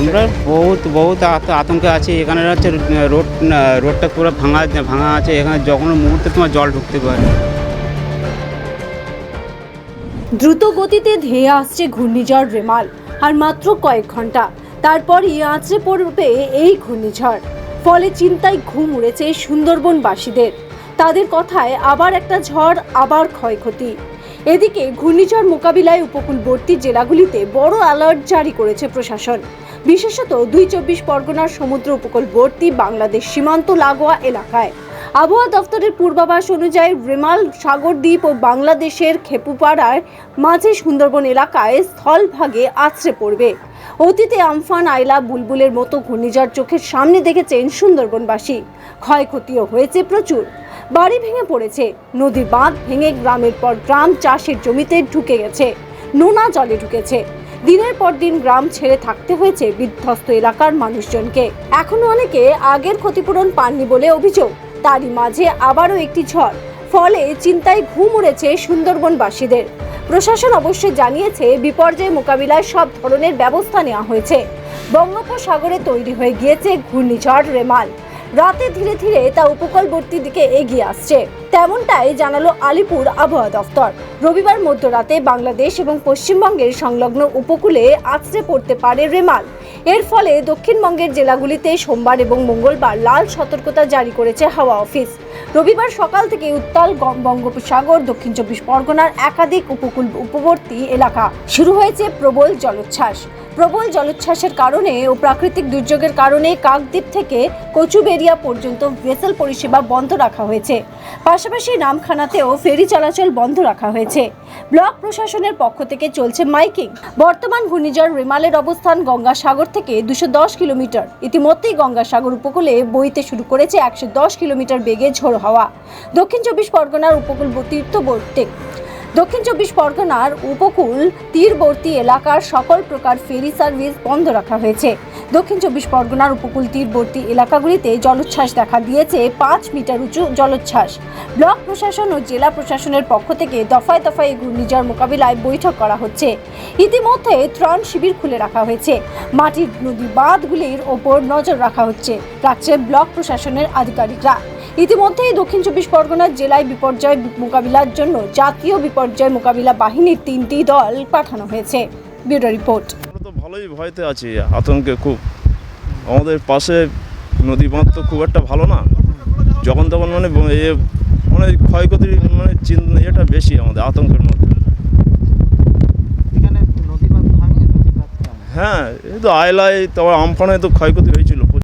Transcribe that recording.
আমরা বহুত বহুত আত- আতঙ্কে আছি। এখানে হচ্ছে রোড, রোডটা পুরো ভাঙা ভাঙা আছে। এখানে যখন মুহূর্তে তোমার জল ঢুকতে পারে। দ্রুত গতিতে ধেয়ে আসছে ঘূর্ণিঝড় রেমাল, আর মাত্র কয়েক ঘণ্টা। তারপরই আঁচড়ে পড়বে এই ঘূর্ণিঝড়। ফলে চিন্তায় ঘুম উড়েছে সুন্দরবনবাসীদের। তাদের কথায় আবার একটা ঝড়, আবার ক্ষয়ক্ষতি। এদিকে ঘূর্ণিঝড় মোকাবিলায় উপকূলবর্তী জেলাগুলিতে বড় অ্যালার্ট জারি করেছে প্রশাসন। বিশেষত দুই চব্বিশ পরগনার সমুদ্র উপকূলবর্তী বাংলাদেশ সীমান্ত লাগোয়া এলাকায়। আবহাওয়া দফতরের পূর্বাভাস অনুযায়ী রেমাল, সাগরদ্বীপ ও বাংলাদেশের খেপুপাড়ার মাঝে সুন্দরবন এলাকায় স্থলভাগে আছড়ে পড়বে। অতীতে আমফান, আইলা, বুলবুলের মতো ঘূর্ণিঝড় চোখের সামনে দেখেছেন সুন্দরবনবাসী। ক্ষয়ক্ষতিও হয়েছে প্রচুর। বাড়ি ভেঙে পড়েছে, নদীর বাঁধ ভেঙে গ্রামের পর গ্রাম চাষের জমিতে ঢুকে গেছে, নোনা জলে ঢুকেছে। দিনের পর দিন গ্রাম ছেড়ে থাকতে হয়েছে বিধ্বস্ত এলাকার মানুষজনকে। এখনও অনেকে আগের ক্ষতিপূরণ পাননি বলে অভিযোগ। তারই মাঝে আবারও একটি ঝড়। ফলে চিন্তায় ঘুম উড়েছে সুন্দরবনবাসীদের। প্রশাসন অবশ্যই জানিয়েছে, বিপর্যয় মোকাবিলায় সব ধরনের ব্যবস্থা নেওয়া হয়েছে। বঙ্গোপসাগরে তৈরি হয়ে গিয়েছে ঘূর্ণিঝড় রেমাল। রাতে ধীরে ধীরে তা উপকূলবর্তী দিকে এগিয়ে আসছে। তেমনটাই জানালো আলিপুর আবহাওয়া দফতর রবিবার মধ্যরাতে বাংলাদেশ এবং পশ্চিমবঙ্গের সংলগ্ন উপকূলে আছড়ে পড়তে পারে রেমাল। এর ফলে দক্ষিণবঙ্গের জেলাগুলিতে সোমবার এবং মঙ্গলবার লাল সতর্কতা জারি করেছে হাওয়া অফিস। রবিবার সকাল থেকে উত্তাল বঙ্গোপসাগর, দক্ষিণ চব্বিশ পরগনার একাধিক উপকূল উপবর্তী এলাকা। শুরু হয়েছে প্রবল জলোচ্ছ্বাস। প্রবল জলোচ্ছ্বাসের কারণে ও প্রাকৃতিক দুর্যোগের কারণে কাকদ্বীপ থেকে কচুবেরিয়া পর্যন্ত ভেসেল পরিষেবা বন্ধ রাখা হয়েছে। পাশাপাশি নামখানাতেও ফেরি চলাচল বন্ধ রাখা হয়েছে। ব্লক প্রশাসনের পক্ষ থেকে চলছে মাইকিং। বর্তমান ঘূর্ণিঝড় রেমালের অবস্থান গঙ্গাসাগর থেকে দুশো দশ কিলোমিটার। ইতিমধ্যেই গঙ্গাসাগর উপকূলে বইতে শুরু করেছে একশো দশ কিলোমিটার বেগে ঝোড়ো হাওয়া। দক্ষিণ চব্বিশ পরগনার উপকূল তীর্থবর্তী দক্ষিণ চব্বিশ পরগনার উপকূল তীরবর্তী এলাকার সকল প্রকার ফেরি সার্ভিস বন্ধ রাখা হয়েছে। দক্ষিণ চব্বিশ পরগনার উপকূল তীরবর্তী এলাকাগুলিতে জলোচ্ছ্বাস দেখা দিয়েছে পাঁচ মিটার উঁচু জলোচ্ছ্বাস। ব্লক প্রশাসন ও জেলা প্রশাসনের পক্ষ থেকে দফায় দফায় ঘূর্ণিঝড় মোকাবিলায় বৈঠক করা হচ্ছে। ইতিমধ্যে ত্রাণ শিবির খুলে রাখা হয়েছে। মাটির নদী বাঁধগুলির ওপর নজর রাখা হচ্ছে। রাখছে ব্লক প্রশাসনের আধিকারিকরা। ইতিমধ্যেই দক্ষিণ চব্বিশ পরগনার জেলায় বিপর্যয় মোকাবিলার জন্য জাতীয় বিপর্যয় মোকাবিলা বাহিনীর তিনটি দল পাঠানো হয়েছে। Bureau report. তো ভালোই ভয়তে আছি আতঙ্কে খুব। আমাদের পাশে নদী বাঁধ তো খুব একটা ভালো না। যখন তখন মানে মানে ক্ষয়ক্ষতির মানে চিন্তা এটা বেশি আমাদের আতঙ্কের মধ্যে। এখানে নদী বাঁধ ভাঙে নদী হ্যাঁ এই তো আয়লায় তারপর আমফানে তো ক্ষয়ক্ষতি